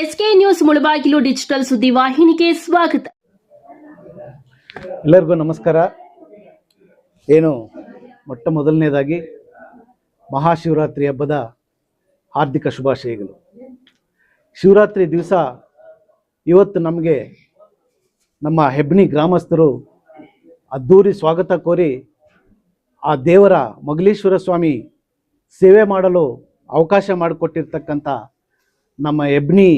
SK news Mulbagal digital ಸುದ್ದಿ ವಾಹಿನಿಗೆ ಸ್ವಾಗತ. ಎಲ್ಲರಿಗೂ ನಮಸ್ಕಾರ. ಏನು ಮೊಟ್ಟ ಮೊದಲನೇದಾಗಿ ಮಹಾಶಿವರಾತ್ರಿ ಹಬ್ಬದ ಹಾರ್ದಿಕ ಶುಭಾಶಯಗಳು. ಶಿವರಾತ್ರಿ ದಿವಸ ಇವತ್ತು ನಮಗೆ ನಮ್ಮ ಹೆಬ್ನಿ ಗ್ರಾಮಸ್ಥರು ಅದ್ಧೂರಿ ಸ್ವಾಗತ ಕೋರಿ ಆ ದೇವರ ಮಗಲೀಶ್ವರ ಸ್ವಾಮಿ ಸೇವೆ ಮಾಡಲು ಅವಕಾಶ ಮಾಡಿಕೊಟ್ಟಿರ್ತಕ್ಕಂಥ ನಮ್ಮ ಎಬ್ನಿ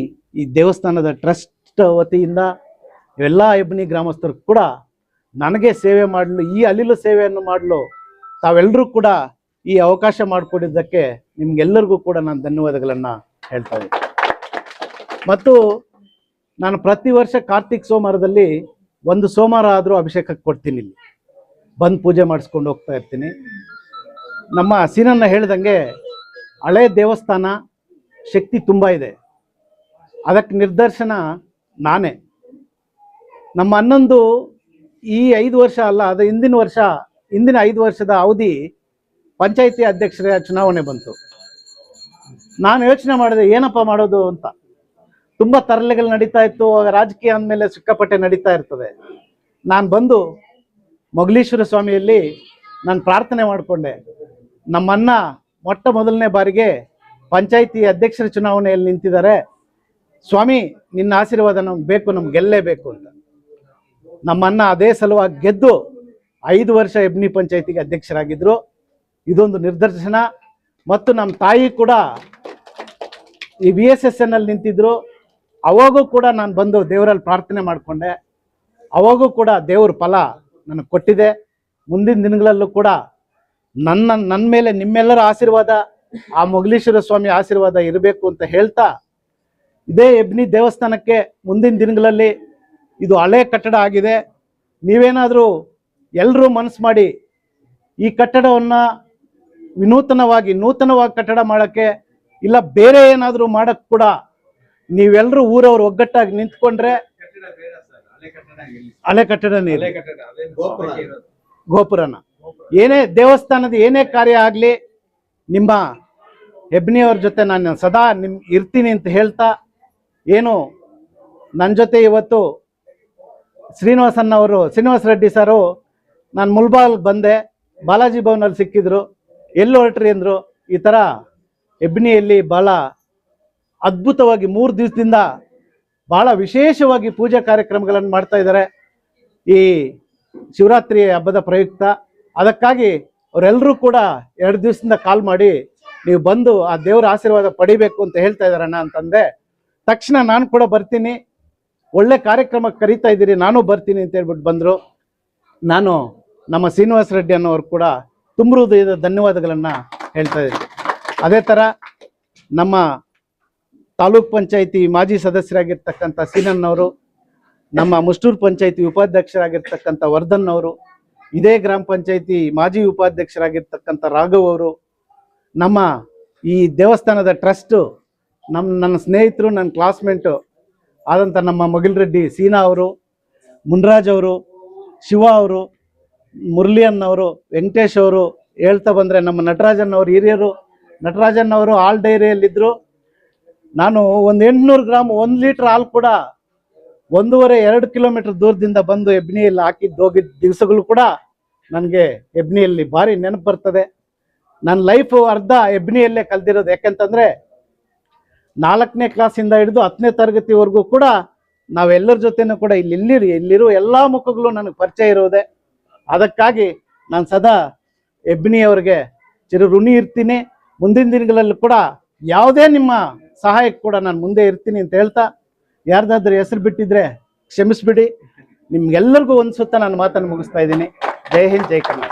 ಈ ದೇವಸ್ಥಾನದ ಟ್ರಸ್ಟ್ ವತಿಯಿಂದ ಎಲ್ಲ ಎಬ್ನಿ ಗ್ರಾಮಸ್ಥರು ಕೂಡ ನನಗೆ ಸೇವೆ ಮಾಡಲು, ಈ ಅಲಿಲು ಸೇವೆಯನ್ನು ಮಾಡಲು ತಾವೆಲ್ಲರೂ ಕೂಡ ಈ ಅವಕಾಶ ಮಾಡಿಕೊಟ್ಟಿದ್ದಕ್ಕೆ ನಿಮ್ಗೆಲ್ಲರಿಗೂ ಕೂಡ ನಾನು ಧನ್ಯವಾದಗಳನ್ನು ಹೇಳ್ತಾ ಮತ್ತು ನಾನು ಪ್ರತಿ ವರ್ಷ ಕಾರ್ತಿಕ್ ಸೋಮವಾರದಲ್ಲಿ ಒಂದು ಸೋಮವಾರ ಆದರೂ ಅಭಿಷೇಕಕ್ಕೆ ಕೊಡ್ತೀನಿ ಇಲ್ಲಿ. ಬಂದು ಪೂಜೆ ಮಾಡಿಸ್ಕೊಂಡು ಹೋಗ್ತಾ ಇರ್ತೀನಿ. ನಮ್ಮ ಸೀನನ್ನು ಹೇಳ್ದಂಗೆ ಹಳೆ ದೇವಸ್ಥಾನ ಶಕ್ತಿ ತುಂಬ ಇದೆ. ಅದಕ್ಕೆ ನಿರ್ದರ್ಶನ ನಾನೇ. ನಮ್ಮ ಹನ್ನೊಂದು ಈ ಐದು ವರ್ಷ ಅಲ್ಲ, ಅದು ಹಿಂದಿನ ವರ್ಷ, ಹಿಂದಿನ ಐದು ವರ್ಷದ ಅವಧಿ ಪಂಚಾಯಿತಿ ಅಧ್ಯಕ್ಷರ ಚುನಾವಣೆ ಬಂತು. ನಾನು ಯೋಚನೆ ಮಾಡಿದೆ, ಏನಪ್ಪ ಮಾಡೋದು ಅಂತ. ತುಂಬ ತರಲೆಗಳು ನಡೀತಾ ಇತ್ತು ರಾಜಕೀಯ ಅಂದಮೇಲೆ ಸಿಕ್ಕಾಪಟ್ಟೆ ನಡೀತಾ ಇರ್ತದೆ. ನಾನು ಬಂದು ಮೊಗಲೀಶ್ವರ ಸ್ವಾಮಿಯಲ್ಲಿ ನಾನು ಪ್ರಾರ್ಥನೆ ಮಾಡಿಕೊಂಡೆ. ನಮ್ಮನ್ನ ಮೊಟ್ಟ ಮೊದಲನೇ ಬಾರಿಗೆ ಪಂಚಾಯಿತಿ ಅಧ್ಯಕ್ಷರ ಚುನಾವಣೆಯಲ್ಲಿ ನಿಂತಿದ್ದಾರೆ. ಸ್ವಾಮಿ, ನಿನ್ನ ಆಶೀರ್ವಾದ ನಮ್ಗೆ ಬೇಕು, ನಮ್ಗೆ ಗೆಲ್ಲೇಬೇಕು ಅಂತ. ನಮ್ಮನ್ನ ಅದೇ ಸಲುವಾಗಿ ಗೆದ್ದು ಐದು ವರ್ಷ ಎಬ್ನಿ ಪಂಚಾಯತಿಗೆ ಅಧ್ಯಕ್ಷರಾಗಿದ್ದರು ಇದೊಂದು ನಿರ್ದರ್ಶನ. ಮತ್ತು ನಮ್ಮ ತಾಯಿ ಕೂಡ ಈ ಬಿ ಎಸ್ ಎಸ್ ಎನ್ನಲ್ಲಿ ನಿಂತಿದ್ರು. ಅವಾಗೂ ಕೂಡ ನಾನು ಬಂದು ದೇವರಲ್ಲಿ ಪ್ರಾರ್ಥನೆ ಮಾಡಿಕೊಂಡೆ. ಅವಾಗೂ ಕೂಡ ದೇವ್ರ ಫಲ ನನಗೆ ಕೊಟ್ಟಿದೆ. ಮುಂದಿನ ದಿನಗಳಲ್ಲೂ ಕೂಡ ನನ್ನ ನನ್ನ ಮೇಲೆ ನಿಮ್ಮೆಲ್ಲರ ಆಶೀರ್ವಾದ ಆ ಮೊಗಲೀಶ್ವರ ಸ್ವಾಮಿ ಆಶೀರ್ವಾದ ಇರಬೇಕು ಅಂತ ಹೇಳ್ತಾ ಇದೇ ಎಬ್ನಿ ದೇವಸ್ಥಾನಕ್ಕೆ ಮುಂದಿನ ದಿನಗಳಲ್ಲಿ ಇದು ಹಳೆ ಕಟ್ಟಡ ಆಗಿದೆ. ನೀವೇನಾದರೂ ಎಲ್ಲರೂ ಮನಸ್ಸು ಮಾಡಿ ಈ ಕಟ್ಟಡವನ್ನು ವಿನೂತನವಾಗಿ ನೂತನವಾಗಿ ಕಟ್ಟಡ ಮಾಡೋಕ್ಕೆ ಇಲ್ಲ ಬೇರೆ ಏನಾದರೂ ಮಾಡೋಕ್ಕೆ ಕೂಡ ನೀವೆಲ್ಲರೂ ಊರವ್ರು ಒಗ್ಗಟ್ಟಾಗಿ ನಿಂತ್ಕೊಂಡ್ರೆ ಹಳೆ ಕಟ್ಟಡನೇ ಇದೆ ಗೋಪುರನ. ಏನೇ ದೇವಸ್ಥಾನದ ಏನೇ ಕಾರ್ಯ ಆಗಲಿ ನಿಮ್ಮ ಹೆಬ್ನಿಯವ್ರ ಜೊತೆ ನಾನು ಸದಾ ನಿಮ್ ಇರ್ತೀನಿ ಅಂತ ಹೇಳ್ತಾ, ಏನು ನನ್ನ ಜೊತೆ ಇವತ್ತು ಶ್ರೀನಿವಾಸನ್ ಅವರು, ಶ್ರೀನಿವಾಸ ರೆಡ್ಡಿ ಸರು ನಾನು ಮುಲ್ಬಾಲ್ ಬಂದೆ, ಬಾಲಾಜಿ ಭವನಲ್ಲಿ ಸಿಕ್ಕಿದ್ರು, ಎಲ್ಲಿ ಹೊರಟ್ರಿ ಅಂದರು, ಈ ಥರ ಹೆಬ್ನಿಯಲ್ಲಿ ಭಾಳ ಅದ್ಭುತವಾಗಿ ಮೂರು ದಿವಸದಿಂದ ಭಾಳ ವಿಶೇಷವಾಗಿ ಪೂಜಾ ಕಾರ್ಯಕ್ರಮಗಳನ್ನು ಮಾಡ್ತಾ ಇದ್ದಾರೆ ಈ ಶಿವರಾತ್ರಿ ಹಬ್ಬದ ಪ್ರಯುಕ್ತ, ಅದಕ್ಕಾಗಿ ಅವರೆಲ್ಲರೂ ಕೂಡ ಎರಡು ದಿವಸದಿಂದ ಕಾಲ್ ಮಾಡಿ ನೀವು ಬಂದು ಆ ದೇವರ ಆಶೀರ್ವಾದ ಪಡಿಬೇಕು ಅಂತ ಹೇಳ್ತಾ ಇದ್ದಾರಣ್ಣ ಅಂತಂದೆ ತಕ್ಷಣ ನಾನು ಕೂಡ ಬರ್ತೀನಿ. ಒಳ್ಳೆ ಕಾರ್ಯಕ್ರಮ ಕರಿತಾ ಇದ್ದೀರಿ, ನಾನು ಬರ್ತೀನಿ ಅಂತ ಹೇಳ್ಬಿಟ್ಟು ಬಂದರು. ನಾನು ನಮ್ಮ ಶ್ರೀನಿವಾಸ ರೆಡ್ಡಿ ಅನ್ನೋರು ಕೂಡ ತುಂಬ ಹೃದಯದ ಧನ್ಯವಾದಗಳನ್ನು ಹೇಳ್ತಾ ಇದ್ದೀನಿ. ಅದೇ ಥರ ನಮ್ಮ ತಾಲೂಕ್ ಪಂಚಾಯಿತಿ ಮಾಜಿ ಸದಸ್ಯರಾಗಿರ್ತಕ್ಕಂಥ ಸೀನನ್ನವರು ನಮ್ಮ ಮುಷ್ಟೂರು ಪಂಚಾಯಿತಿ ಉಪಾಧ್ಯಕ್ಷರಾಗಿರ್ತಕ್ಕಂಥ ವರ್ಧನ್ ಅವರು, ಇದೇ ಗ್ರಾಮ ಪಂಚಾಯಿತಿ ಮಾಜಿ ಉಪಾಧ್ಯಕ್ಷರಾಗಿರ್ತಕ್ಕಂಥ ರಾಘವ್ ಅವರು ನಮ್ಮ ಈ ದೇವಸ್ಥಾನದ ಟ್ರಸ್ಟು ನಮ್ಮ ನನ್ನ ಸ್ನೇಹಿತರು, ನನ್ನ ಕ್ಲಾಸ್ಮೇಟು ಆದಂಥ ನಮ್ಮ ಮಗಿಲ್ ರೆಡ್ಡಿ, ಸೀನಾ ಅವರು, ಮುನ್ರಾಜ್ ಅವರು, ಶಿವ ಅವರು ಮುರಳಿಯನ್ ಅವರು, ವೆಂಕಟೇಶ್ ಅವರು ಹೇಳ್ತಾ ಬಂದರೆ ನಮ್ಮ ನಟರಾಜನ್ ಅವರು ಹಿರಿಯರು ನಟರಾಜನ್ ಅವರು ಹಾಲ್ ಡೈರಿಯಲ್ಲಿದ್ದರು ನಾನು ಒಂದು ಎಂಟುನೂರು ಗ್ರಾಮ್ ಒಂದು ಲೀಟ್ರ್ ಹಾಲು ಕೂಡ ಒಂದೂವರೆ, ಎರಡು ಕಿಲೋಮೀಟರ್ ದೂರದಿಂದ ಬಂದು ಎಬ್ನಿಯಲ್ಲಿ ಹಾಕಿದ್ದು ಹೋಗಿದ್ದ ದಿವಸಗಳು ಕೂಡ ನನಗೆ ಎಬ್ನಿಯಲ್ಲಿ ಭಾರಿ ನೆನಪು ಬರ್ತದೆ. ನನ್ನ ಲೈಫು ಅರ್ಧ ಎಬ್ನಿಯಲ್ಲೇ ಕಲ್ತಿರೋದು ಯಾಕೆಂತಂದರೆ ನಾಲ್ಕನೇ ಕ್ಲಾಸಿಂದ ಹಿಡಿದು ಹತ್ತನೇ ತರಗತಿವರೆಗೂ ಕೂಡ ನಾವೆಲ್ಲರ ಜೊತೆನೂ ಕೂಡ ಇಲ್ಲಿ ಇಲ್ಲಿರಿ, ಇಲ್ಲಿರೋ ಎಲ್ಲ ಮುಖಗಳು ನನಗೆ ಪರಿಚಯ ಇರೋದೆ. ಅದಕ್ಕಾಗಿ ನಾನು ಸದಾ ಎಬ್ನಿಯವ್ರಿಗೆ ಚಿರು ಋಣಿ ಇರ್ತೀನಿ. ಮುಂದಿನ ದಿನಗಳಲ್ಲಿ ಕೂಡ ಯಾವುದೇ ನಿಮ್ಮ ಸಹಾಯಕ್ಕೆ ಕೂಡ ನಾನು ಮುಂದೆ ಇರ್ತೀನಿ ಅಂತ ಹೇಳ್ತಾ, ಯಾರ್ದಾದ್ರೂ ಹೆಸರು ಬಿಟ್ಟಿದ್ರೆ ಕ್ಷಮಿಸ್ಬಿಡಿ. ನಿಮ್ಗೆಲ್ಲರಿಗೂ ಒಂದು ಸುತ್ತ ನಾನು ಮಾತನ್ನು ಮುಗಿಸ್ತಾ ಇದ್ದೀನಿ. ಜೈ ಹಿಂದ್, ಜೈ ಕರ್ನಾಟಕ.